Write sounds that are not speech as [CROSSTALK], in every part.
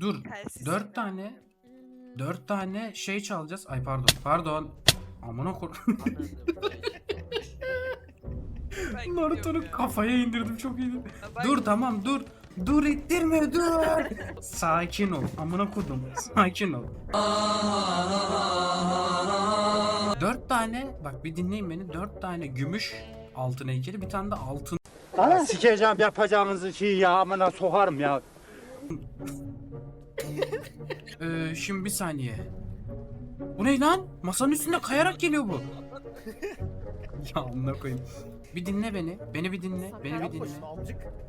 Dur. Telsiz Dört tane dört tane şey çalacağız. Ay pardon. Pardon. Amına kor. Ben Naruto'nun ya. kafaya indirdim çok iyiydi. Ben Dur tamam dur. Dur ittirme dur. Sakin ol. Amına kodum. Sakin ol. Dört tane bak bir dinleyin beni. Dört tane gümüş altın heykeli bir tane de altın Sikeceğim yapacağınızı şey ya amına sokarım ya. Şimdi bir saniye. Bu ne lan? Masanın üstünde kayarak geliyor bu. [LAUGHS] ya amına koyayım. Bir dinle beni. Beni bir dinle. Beni bir dinle.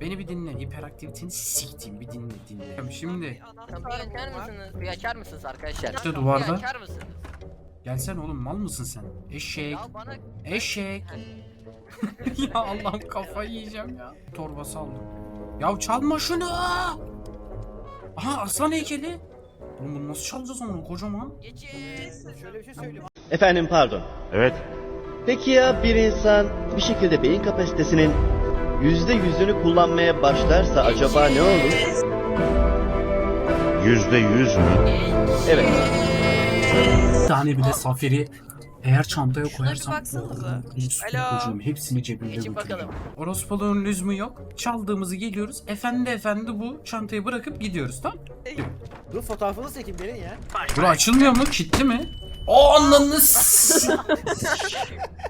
Beni bir dinle. Hiperaktiviteni siktiğim bir dinle dinle. Şimdi Anahtar Kapıyı açar mısınız? Bir açar mısınız arkadaşlar? İşte duvarda. Kapıyı açar mısınız? gelsen oğlum mal mısın sen? Eşek. Ya bana... Eşek. [LAUGHS] ya Allah'ım kafayı yiyeceğim ya. Torbası aldım. Ya çalma şunu. Aha aslan heykeli. Oğlum bunu nasıl çalacağız onu kocaman? Şöyle bir şey söyleyeyim. Efendim pardon. Evet. Peki ya bir insan bir şekilde beyin kapasitesinin yüzde yüzünü kullanmaya başlarsa acaba ne olur? Yüzde yüz mü? Evet. Bir tane bile safiri eğer çantaya bir koyarsam baksanıza. Alo. kocuğum, hepsini cebimde Geçin bakalım. Orospuluğun lüzumu yok. Çaldığımızı geliyoruz. Efendi efendi bu çantayı bırakıp gidiyoruz tamam Dur fotoğrafını çekeyim gelin ya. Bura açılmıyor mu? Kilitli mi? O ananı s-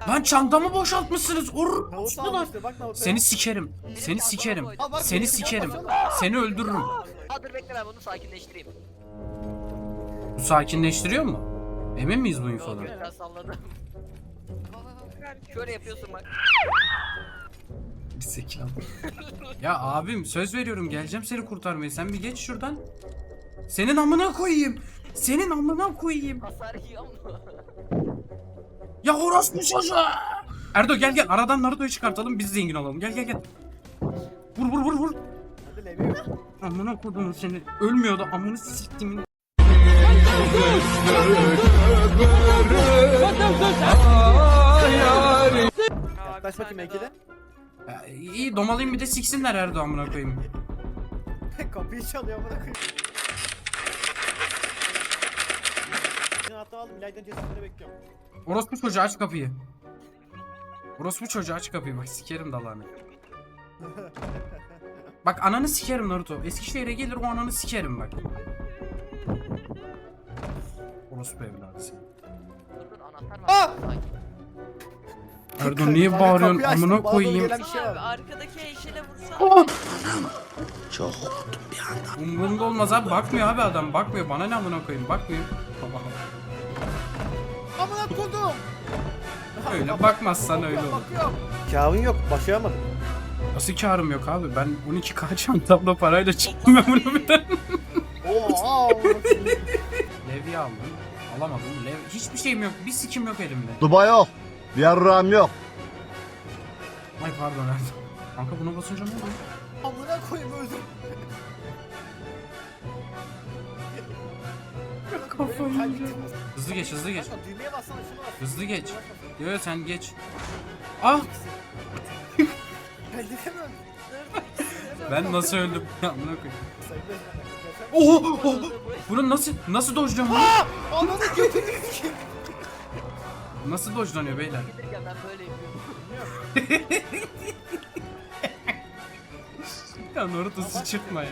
Lan çantamı boşaltmışsınız. Almıştı bak navutu. Seni sikerim. Seni sikerim. Al bak, Seni bak, sikerim. bak, Seni öldürürüm. Aa dur bekle ben bunu sakinleştireyim. Bu sakinleştiriyor mu? Emin miyiz bu infodan? yok biraz salladım. Şöyle yapıyorsun bak. Zekalı. ya abim söz veriyorum geleceğim seni kurtarmaya. Sen bir geç şuradan. Senin amına koyayım. Senin amına koyayım. Hasar yiyor mu? Ya orospu çocuğu. Erdo gel gel aradan Naruto'yu çıkartalım biz zengin olalım. Gel gel gel. Vur vur vur vur. Hadi Levi. Amına koydum seni. Ölmüyordu amını siktimin. Yaklaş bakayım. Ya, iyi domalayayım bir de siksinler Erdo amına koyayım. [LAUGHS] Kapıyı çalıyor amına koyayım. Hatta aldım İlayda'nın cesetini bekliyorum. Orospu çocuğu aç kapıyı. Orospu çocuğu aç kapıyı bak sikerim dalağını. [LAUGHS] Bak ananı sikerim Naruto. Eskişehir'e gelir o ananı sikerim bak. Orospu evladı seni. Dur anahtar Aa! var. Sakin. Erdo niye Bana bağırıyorsun kapıyı açtın, amına bana doğru koyayım. gelen bir şey Abi var. arkadaki eşele vursan. Umurumda olmaz abi bakmıyor abi adam bakmıyor bana ne amına koyayım bakmıyor. Amına koydum. Öyle bakmazsan öyle olur. Bakıyorum. Kâvın yok başaramadım. Nasıl karım yok abi ben 12k çantamda parayla çıktım ben bunu bir Oo. Levye aldım. Alamadım. Lev... Hiçbir şeyim yok. Bir sikim yok elimde. Duba yok. Bir yarrağım yok. Ay pardon Erdo. Kanka buna basınca ne oluyor? Amına koyayım öldüm. Yiyeceğim. Hızlı geç hızlı geç. Kanka düğmeye bassana şuna bas. Hızlı geç. Yo yo, sen geç. Ah Ben gidemiyorum. Ben nasıl öldüm? [LAUGHS] Amına koyayım. Oho! oho! Bunu nasıl nasıl dojluyorum? bunu? Ananı götünü sikeyim. Nasıl dojlanıyor beyler? Gelirken ben böyle yapıyorum. Ya Naruto sıçırtma ya.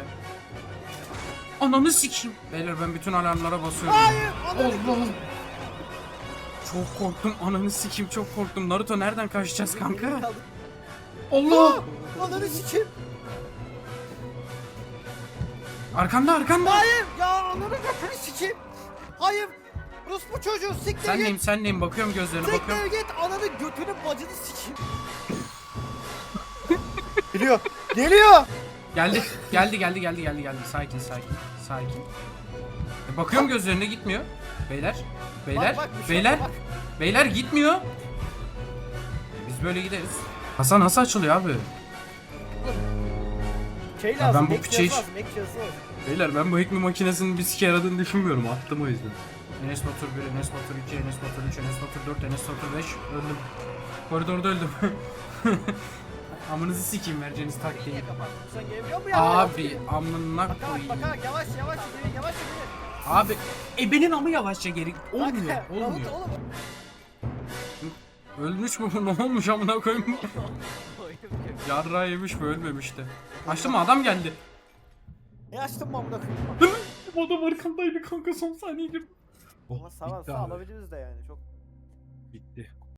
Ananı sikeyim. Beyler ben bütün alarmlara basıyorum. Hayır. Allah. Çok korktum. Ananı sikeyim çok korktum. Naruto nereden kaçacağız kanka? Allah. Ananı sikeyim. Arkanda arkanda. Hayır ya ananı götünü sikeyim. Hayır. Rus bu çocuğu siktir Sen git. neyim sen neyim bakıyorum gözlerine bakıyorum. Siktir git ananı götünü bacını sikeyim. [LAUGHS] Geliyor. Geliyor. Geldi geldi geldi geldi geldi geldi. Sakin sakin sakin. E, bakıyorum gözlerine gitmiyor. Beyler. Beyler. Bak, bir şey beyler. bak. Beyler gitmiyor. Biz böyle gideriz. Hasan nasıl açılıyor abi? Şey lazım. ben bu ek piçeyi- cihazı lazım. Beyler ben bu hekmi makinesinin bir sike yaradığını düşünmüyorum. Attım o yüzden. Enes Batur 1, Enes Batur 2, Enes Batur 3, Enes Batur 4, Enes Batur 5. Öldüm. Koridorda öldüm. [LAUGHS] Amınızı sikeyim vereceğiniz taktiği. Abi amına Bakarak koyayım. bakarak yavaş yavaş yürü yavaş yürü. Abi ebenin amı yavaşça geri. Olmuyor. [LAUGHS] Olmuyor. Ölmüş mü bu? [LAUGHS] Ne olmuş amına koyayım? Yarra yemiş mi ölmemiş de. Açtım mı adam geldi. Ne açtın mı amına koyayım? Adam arkamdaydı kanka son saniye girdi. Ama sağ bitti sağ abi. alabiliriz de yani çok. Bitti.